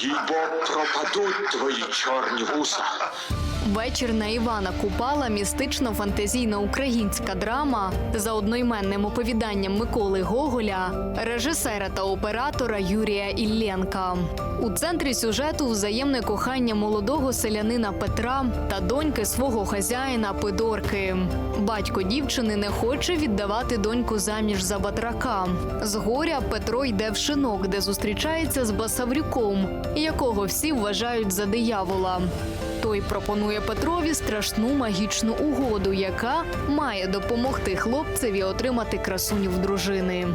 їй-бо, їй-бо пропадуть твої чорні вуса. Вечір на Івана Купала містично-фантазійна українська драма за одноіменним оповіданням Миколи Гоголя, режисера та оператора Юрія Ілленка. У центрі сюжету взаємне кохання молодого селянина Петра та доньки свого хазяїна Пидорки. Батько дівчини не хоче віддавати доньку заміж за батрака. Згоря Петро йде в шинок, де зустрічається з Басаврюком, якого всі вважають за диявола. Пропонує Петрові страшну магічну угоду, яка має допомогти хлопцеві отримати красуню в дружини.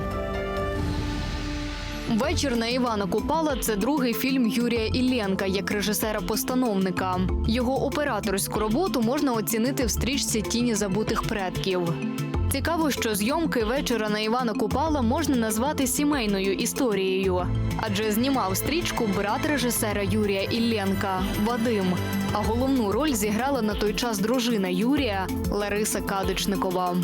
Вечір на Івана Купала це другий фільм Юрія Іллєнка як режисера-постановника. Його операторську роботу можна оцінити в стрічці Тіні забутих предків. Цікаво, що зйомки вечора на Івана Купала можна назвати сімейною історією, адже знімав стрічку брат режисера Юрія Ілленка Вадим. А головну роль зіграла на той час дружина Юрія Лариса Кадичникова.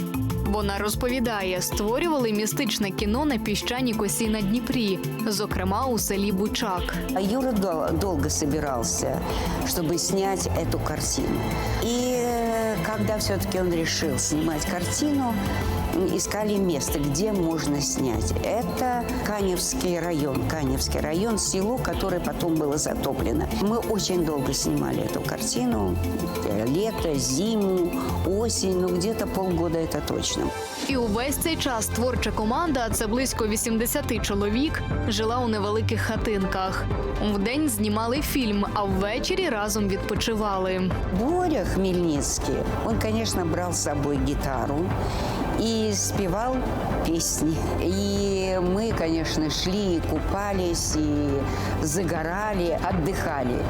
Вона розповідає, створювали містичне кіно на піщаній косі на Дніпрі, зокрема у селі Бучак. А Юра дол- долго собирался, чтобы снять эту картину. И э, когда все-таки он решил снимать картину, м, искали место, где можно снять. Это Каневский район. Каневский район, село, которое потом было затоплено. Мы очень долго снимали эту картину. Э, Лето, зиму, осень, ну где-то полгода это точно. І увесь цей час творча команда, це близько 80 чоловік, жила у невеликих хатинках. Вдень знімали фільм, а ввечері разом відпочивали. Боря Хмельницкий, он, конечно, брал с собой гитару и спевал песни. И мы, конечно, шли, и купались, и загорали, отдыхали.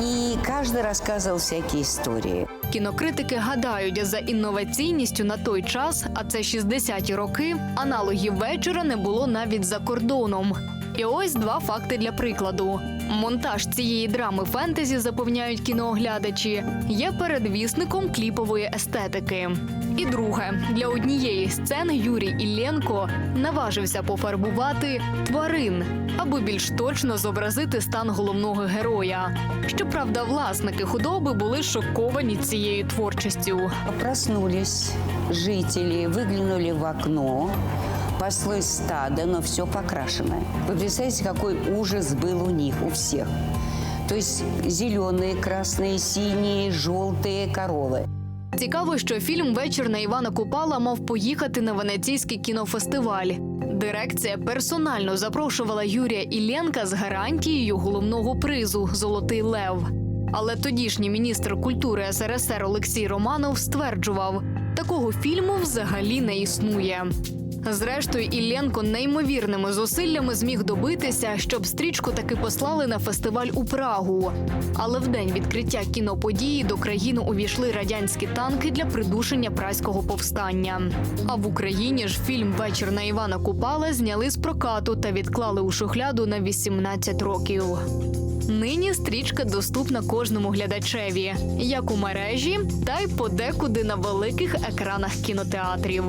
И каждый рассказывал всякие истории. Кінокритики гадають, за інноваційністю на той час, а це 60-ті роки, аналогів вечора не було навіть за кордоном. І ось два факти для прикладу. Монтаж цієї драми фентезі, запевняють кінооглядачі, є передвісником кліпової естетики. І друге, для однієї сцени Юрій Ілленко наважився пофарбувати тварин, аби більш точно зобразити стан головного героя. Щоправда, власники худоби були шоковані цією творчістю. Проснулись жители, выглянули в окно, паслось стадо, но все покрашенное. Вы представляете, какой ужас был у них, у всех. То есть зеленые, красные, синие, желтые коровы. Цікаво, що фільм Вечір на Івана Купала мав поїхати на венеційський кінофестиваль. Дирекція персонально запрошувала Юрія Ілленка з гарантією головного призу Золотий Лев. Але тодішній міністр культури СРСР Олексій Романов стверджував, такого фільму взагалі не існує. Зрештою, Ілленко неймовірними зусиллями зміг добитися, щоб стрічку таки послали на фестиваль у Прагу. Але в день відкриття кіноподії до країни увійшли радянські танки для придушення праського повстання. А в Україні ж фільм Вечір на Івана Купала зняли з прокату та відклали у шухляду на 18 років. Нині стрічка доступна кожному глядачеві, як у мережі, та й подекуди на великих екранах кінотеатрів.